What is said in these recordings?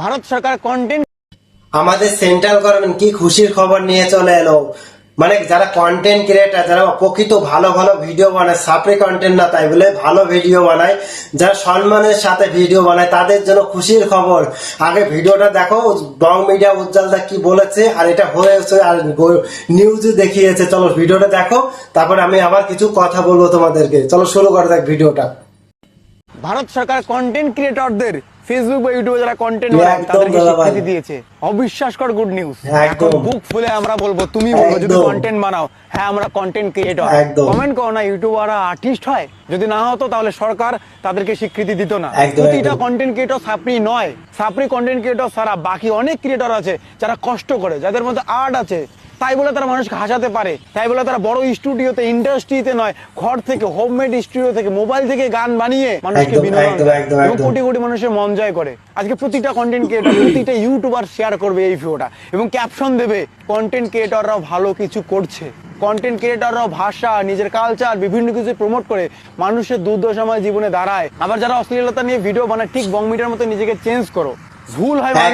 ভারত সরকার কন্টেন্ট আমাদের central government কি খুশির খবর নিয়ে চলে এলো? মানে যারা কন্টেন্ট ক্রিয়েটার যারা প্রকৃত ভালো ভালো ভিডিও বানায় সাপড়ে কন্টেন্ট না তাই বলে ভালো ভিডিও বানায় যারা সম্মানের সাথে ভিডিও বানায় তাদের জন্য খুশির খবর। আগে ভিডিওটা দেখো বং মিডিয়া উজ্জ্বলদা কি বলেছে আর এটা হয়েছে আর নিউজে দেখিয়েছে। চলো ভিডিওটা দেখো তারপর আমি আবার কিছু কথা বলব তোমাদেরকে। চলো শুরু করা যাক ভিডিওটা। ভারত সরকার কন্টেন্ট ক্রিয়েটরদের ফেসবুক বা ইউটিউবে যারা কন্টেন্ট বানায় তাদেরকে। স্বীকৃতি দিয়েছে অবিশ্বাসকর গুড নিউজ একদম। বুক ফুলে আমরা বলব তুমি বলব যদি কন্টেন্ট বানাও হ্যাঁ আমরা কন্টেন্ট ক্রিয়েটর কমেন্ট করো না ইউটিউবাররা আর্টিস্ট হয় যদি না হতো তাহলে সরকার তাদেরকে স্বীকৃতি দিত না। প্রতিটা কন্টেন্ট ক্রিয়েটর সাপড়ি নয়। সাপড়ি কন্টেন্ট ক্রিয়েটর ছাড়া বাকি অনেক ক্রিয়েটর আছে যারা কষ্ট করে যাদের মধ্যে আর্ট আছে। তাই বলে তারা মানুষকে হাসাতে পারে। তাই বলে তারা বড় স্টুডিওতে ইন্ডাস্ট্রিতে নয় ঘর থেকে হোমমেড স্টুডিও থেকে মোবাইল থেকে গান বানিয়ে মানুষকে বিনোদন কোটি কোটি মানুষের মন জয় করে। আজকে প্রতিটা কন্টেন্ট ক্রিয়েটর প্রতিটা ইউটিউবার শেয়ার করবে এই ভিডিওটা এবং ক্যাপশন দেবে কন্টেন্ট ক্রিয়েটররাও ভালো কিছু করছে। কন্টেন্ট ক্রিয়েটররাও ভাষা নিজের কালচার বিভিন্ন কিছু প্রমোট করে মানুষের দুর্দশাময় জীবনে দাঁড়ায়। আবার যারা অশ্লীলতা নিয়ে ভিডিও বানায় ঠিক বং মিটার মতো নিজেকে চেঞ্জ করো। ভুল হয় যে হ্যাঁ,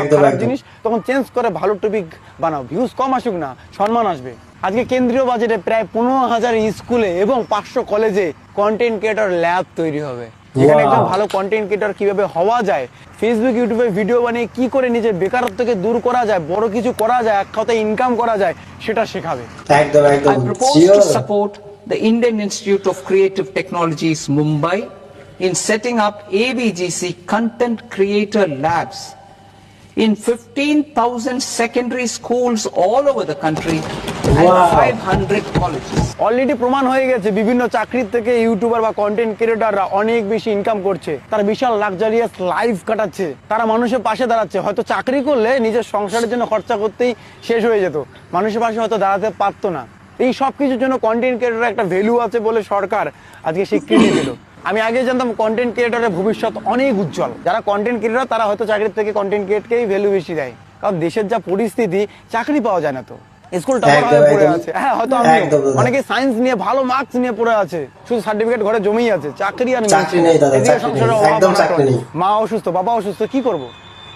একদম, একদম। জিনিস তখন চেঞ্জ করে ভালো টপিক বানাও। ভিউজ কম আসুক না সম্মান আসবে। আজকে কেন্দ্রীয় বাজেটে প্রায় পনেরো হাজার স্কুলে এবং পাঁচশো কলেজে কন্টেন্ট ক্রিয়েটর ল্যাব তৈরি হবে। যেখানে. একজন ভালো কন্টেন্ট ক্রিয়েটর কীভাবে হওয়া যায় ফেসবুক ইউটিউবে ভিডিও বানিয়ে কি করে নিজের বেকারত্বকে দূর করা যায় বড় কিছু করা যায় এক কথায় ইনকাম করা যায় সেটা শেখাবে একদম একদম propose Sure. to support the Indian Institute of Creative Technologies, Mumbai, in setting up ABGC Content Creator Labs in 15,000 secondary schools all over the country and Wow. 500 colleges. Already প্রমাণ হয়ে গেছে বিভিন্ন চাকরির থেকে ইউটিউবার বা কন্টেন্ট ক্রিয়েটাররা অনেক বেশি income করছে। তারা বিশাল লাক্সারিয়াস লাইফ কাটাচ্ছে। তারা মানুষের পাশে দাঁড়াচ্ছে। হয়তো চাকরি করলে নিজের সংসারের জন্য খরচা করতেই শেষ হয়ে যেত। মানুষের পাশে হয়তো দাঁড়াতে পারতো না। এই সব কিছুর জন্য কন্টেন্ট ক্রিয়েটার একটা ভ্যালু আছে বলে সরকার আজকে স্বীকৃতি দিল। আমি আগে জানতাম কন্টেন্ট ক্রিয়েটরের ভবিষ্যৎ অনেক উজ্জ্বল। যারা কন্টেন্ট ক্রিয়েটর তারা হয়তো চাকরির থেকে কন্টেন্ট ক্রিয়েটকেই ভ্যালু বেশি দেয়। কারণ দেশের যা পরিস্থিতি চাকরি পাওয়া যায় না তো। স্কুল টপার হয়ে পড়ে আছে। হ্যাঁ হয়তো আমি অনেকে সায়েন্স নিয়ে ভালো মার্কস নিয়ে পড়ে আছে। শুধু সার্টিফিকেট ঘরে জমেই আছে। চাকরি আর চাকরি নেই দাদা, এদিকে চাকরি নেই, সংসারে অভাব একদম চাকরি নেই। মা অসুস্থ বাবা অসুস্থ কি করব?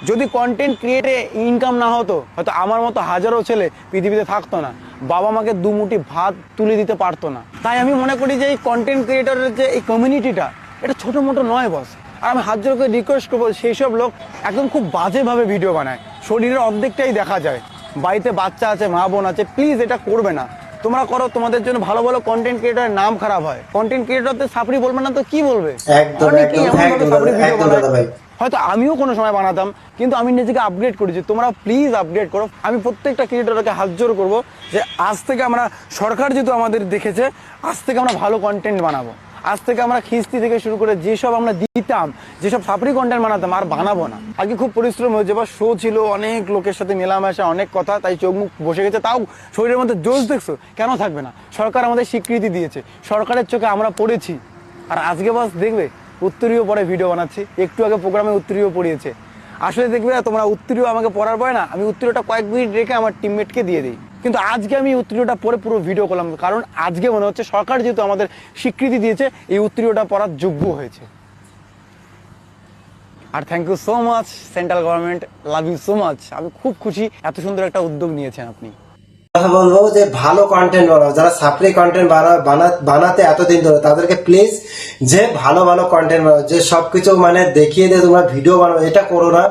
যদি কন্টেন্ট ক্রিয়েটে ইনকাম না হতো হয়তো আমার মতো হাজারো ছেলে পৃথিবীতে থাকতো না। বাবা মাকে দু মুঠি ভাত তুলে দিতে পারতো না। তাই আমি মনে করি যে এই কন্টেন্ট ক্রিয়েটরের যে এই কমিউনিটিটা এটা ছোট মোটো নয় বস আর আমি হাত জোর করে রিকোয়েস্ট করব সেই সব লোক একদম খুব বাজেভাবে ভিডিও বানায়। শরীরের অর্ধেকটাই দেখা যায়। বাড়িতে বাচ্চা আছে মা বোন আছে প্লিজ এটা করবে না। তোমরা করো তোমাদের জন্য ভালো ভালো কন্টেন্ট ক্রিয়েটরের নাম খারাপ হয়। কন্টেন্ট ক্রিয়েটরদের সাপড়ি বলবে না তো কি বলবে। হয়তো আমিও কোনো সময় বানাতাম কিন্তু আমি নিজেকে আপগ্রেড করেছি তোমরা প্লিজ আপগ্রেড করো। আমি প্রত্যেকটা ক্রিয়েটরকে হাত জোর করব যে আজ থেকে আমরা সরকার যেহেতু আমাদের দেখেছে আজ থেকে আমরা ভালো কন্টেন্ট বানাবো। আজ থেকে আমরা খিস্তি থেকে শুরু করে যেসব আমরা দিতাম, যেসব সাপড়ি কন্টেন্ট বানাতাম, আর বানাবো না। আগে খুব পরিশ্রম হয়েছে বা শো ছিল, অনেক লোকের সাথে মেলামেশা, অনেক কথা, তাই চোখ মুখ বসে গেছে, তাও শরীরের মধ্যে জোশ দেখছ? কেন থাকবে না? সরকার আমাদের স্বীকৃতি দিয়েছে, সরকারের চোখে আমরা পড়েছি। আর আজকে বাস দেখবে, উত্তরীয় পরে ভিডিও বানাচ্ছি, একটু আগে প্রোগ্রামে উত্তরীয় পড়িয়েছে। আসলে দেখবে তোমরা উত্তরীয় আমাকে পড়ার পরে না, আমি উত্তরীয়টা কয়েক মিনিট রেখে আমার টিমমেটকে দিয়ে দিই। কিন্তু আজকে আমি এই উত্তরীয়টা পরে পুরো ভিডিও করলাম, কারণ আজকে মনে হচ্ছে সরকার যেহেতু আমাদের স্বীকৃতি দিয়েছে, এই উত্তরীয়টা পড়ার যোগ্য হয়েছে। আর thank you so much central government love you so much আমি খুব খুশি, এত সুন্দর একটা উদ্যোগ নিয়েছেন আপনি। বলব যে ভালো কন্টেন্ট বানাও, যারা সাপ্লি কন্টেন্ট বানাতে এতদিন ধরে, তাদেরকে প্লিজ যে ভালো ভালো কন্টেন্ট বানাও, যে সবকিছু মানে দেখিয়ে দিয়ে তোমরা ভিডিও বানাও, এটা করো না।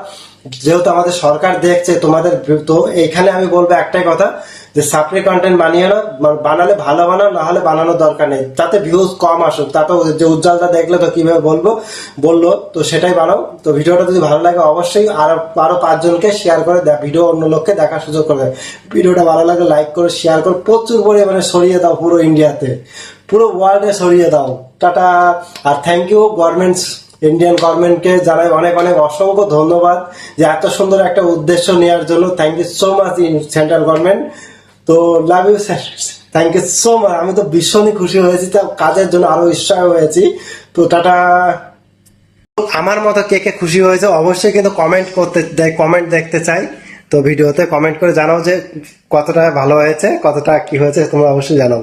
যেহেতু আমাদের সরকার দেখছে, তোমাদের তো এখানে আমি বলব একটাই কথা যে সাপ্লি কন্টেন্ট বানিয়ে না মানে বানালে ভালো বানাও, না হলে বানানোর দরকার নেই। তাতে ভিউজ কম আসুক। তাতে যে উজ্জ্বলটা দেখলে তো কীভাবে বলব? বলল, তো সেটাই বানাও। তো ভিডিওটা যদি ভালো লাগে, অবশ্যই আরও আরও পাঁচজনকে শেয়ার করে ভিডিও অন্য লোককে দেখার সুযোগ করে ভিডিওটা ভালো লাগলে লাইক করে শেয়ার করে, প্রচুর পরিমাণে সরিয়ে দাও পুরো ইন্ডিয়াতে পুরো ওয়ার্ল্ডে সরিয়ে দাও। টাটা। আর থ্যাংক ইউ গভর্নমেন্ট ইন্ডিয়ান গভর্নমেন্টকে জানাই অনেক অনেক অসংখ্য ধন্যবাদ যে এত সুন্দর একটা উদ্দেশ্য নেওয়ার জন্য। Thank you so much central government তো love you sir thank you so much আমি তো ভীষণই খুশি হয়েছি তার কাজের জন্য আরও উৎসাহ হয়েছি। তো টাটা। আমার মতো কে কে খুশি হয়েছে অবশ্যই কিন্তু কমেন্ট করতে কমেন্ট দেখতে চাই। তো ভিডিওতে কমেন্ট করে জানাও যে কতটা ভালো হয়েছে, কতটা কি হয়েছে, তোমরা অবশ্যই জানাও।